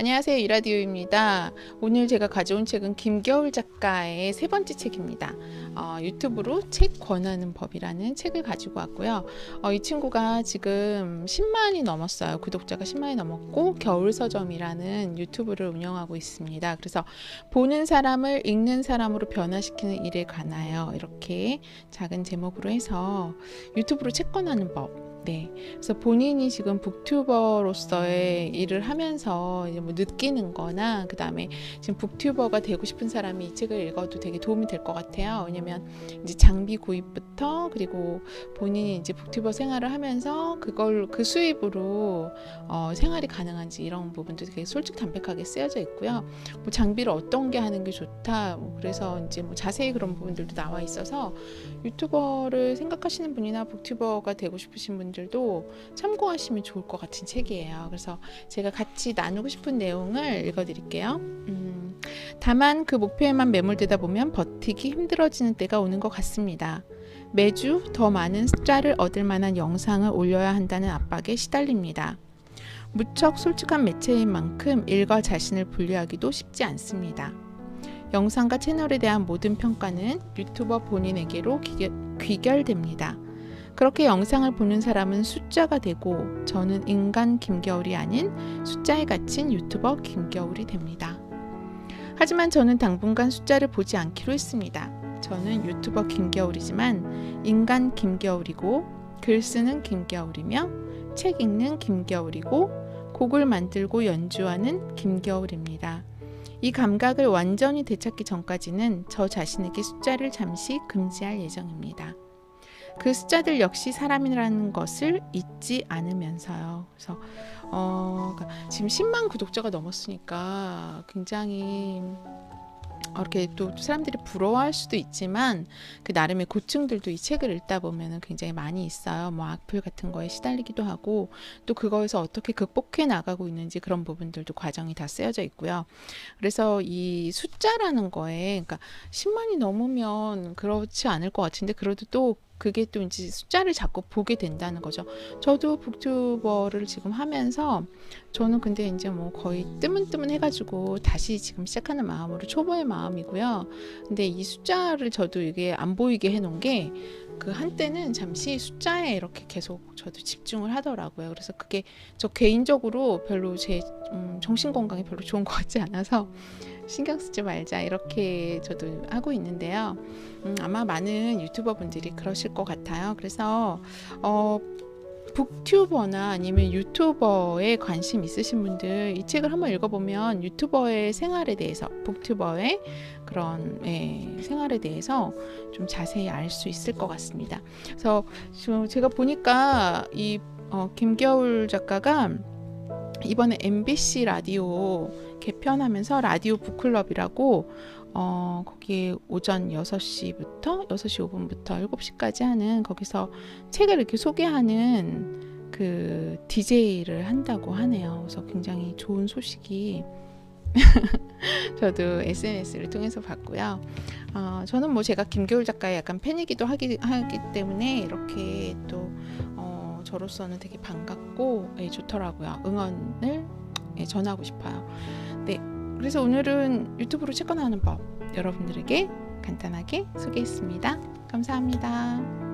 안녕하세요. 이라디오입니다. 오늘 제가 가져온 책은 김겨울 작가의 세 번째 책입니다. 어, 유튜브로 책 권하는 법이라는 책을 가지고 왔고요. 어, 이 친구가 지금 10만이 넘었어요. 구독자가 10만이 넘었고 겨울 서점이라는 유튜브를 운영하고 있습니다. 그래서 보는 사람을 읽는 사람으로 변화시키는 일에 관하여 이렇게 작은 제목으로 해서 유튜브로 책 권하는 법 네. 그래서 본인이 지금 북튜버로서의 일을 하면서 이제 뭐 느끼는 거나 그다음에 지금 북튜버가 되고 싶은 사람이 이 책을 읽어도 되게 도움이 될 것 같아요. 왜냐면 이제 장비 구입부터 그리고 본인이 이제 북튜버 생활을 하면서 그걸 그 수입으로 어, 생활이 가능한지 이런 부분도 되게 솔직 담백하게 쓰여져 있고요. 뭐 장비를 어떤 게 하는 게 좋다. 뭐 그래서 이제 뭐 자세히 그런 부분들도 나와 있어서 유튜버를 생각하시는 분이나 북튜버가 되고 싶으신 분 들도 참고하시면 좋을 것 같은 책이에요. 그래서 제가 같이 나누고 싶은 내용을 읽어드릴게요. 음, 다만 그 목표에만 매몰되다 보면 버티기 힘들어지는 때가 오는 것 같습니다. 매주 더 많은 숫자를 얻을 만한 영상을 올려야 한다는 압박에 시달립니다. 무척 솔직한 매체인 만큼 일과 자신을 분리하기도 쉽지 않습니다. 영상과 채널에 대한 모든 평가는 유튜버 본인에게로 귀결 됩니다. 그렇게 영상을 보는 사람은 숫자가 되고 저는 인간 김겨울이 아닌 숫자에 갇힌 유튜버 김겨울이 됩니다. 하지만 저는 당분간 숫자를 보지 않기로 했습니다. 저는 유튜버 김겨울이지만 인간 김겨울이고 글 쓰는 김겨울이며 책 읽는 김겨울이고 곡을 만들고 연주하는 김겨울입니다. 이 감각을 완전히 되찾기 전까지는 저 자신에게 숫자를 잠시 금지할 예정입니다. 그 숫자들 역시 사람이라는 것을 잊지 않으면서요. 그래서 어, 그러니까 지금 10만 구독자가 넘었으니까 굉장히 이렇게 또 사람들이 부러워할 수도 있지만 그 나름의 고충들도 이 책을 읽다 보면은 굉장히 많이 있어요. 뭐 악플 같은 거에 시달리기도 하고 또 그거에서 어떻게 극복해 나가고 있는지 그런 부분들도 과정이 다 쓰여져 있고요. 그래서 이 숫자라는 거에 그러니까 10만이 넘으면 그렇지 않을 것 같은데 그래도 또 그게 또 이제 숫자를 자꾸 보게 된다는 거죠. 저도 북튜버를 지금 하면서 저는 근데 이제 뭐 거의 뜨문뜨문 해가지고 다시 지금 시작하는 마음으로 초보의 마음이고요. 근데 이 숫자를 저도 이게 안 보이게 해놓은 게 그 한때는 잠시 숫자에 이렇게 계속 저도 집중을 하더라고요. 그래서 그게 저 개인적으로 별로 제 음, 정신 건강에 별로 좋은 것 같지 않아서 신경 쓰지 말자 이렇게 저도 하고 있는데요. 음, 아마 많은 유튜버 분들이 그러실 것 같아요. 그래서 어, 북튜버나 아니면 유튜버에 관심 있으신 분들 이 책을 한번 읽어보면 유튜버의 생활에 대해서 북튜버의 그런 예, 생활에 대해서 좀 자세히 알 수 있을 것 같습니다. 그래서 지금 제가 보니까 이 어, 김겨울 작가가 이번에 MBC 라디오 개편하면서 라디오 북클럽이라고 어, 거기 오전 6시부터 6시 5분부터 7시까지 하는 거기서 책을 이렇게 소개하는 그 DJ를 한다고 하네요. 그래서 굉장히 좋은 소식이 저도 SNS를 통해서 봤고요. 어, 저는 뭐 제가 김겨울 작가의 약간 팬이기도 하기, 하기 때문에 이렇게 또 어, 저로서는 되게 반갑고 예, 좋더라고요. 응원을 예, 전하고 싶어요. 네, 그래서 오늘은 유튜브로 채권하는 법 여러분들에게 간단하게 소개했습니다. 감사합니다.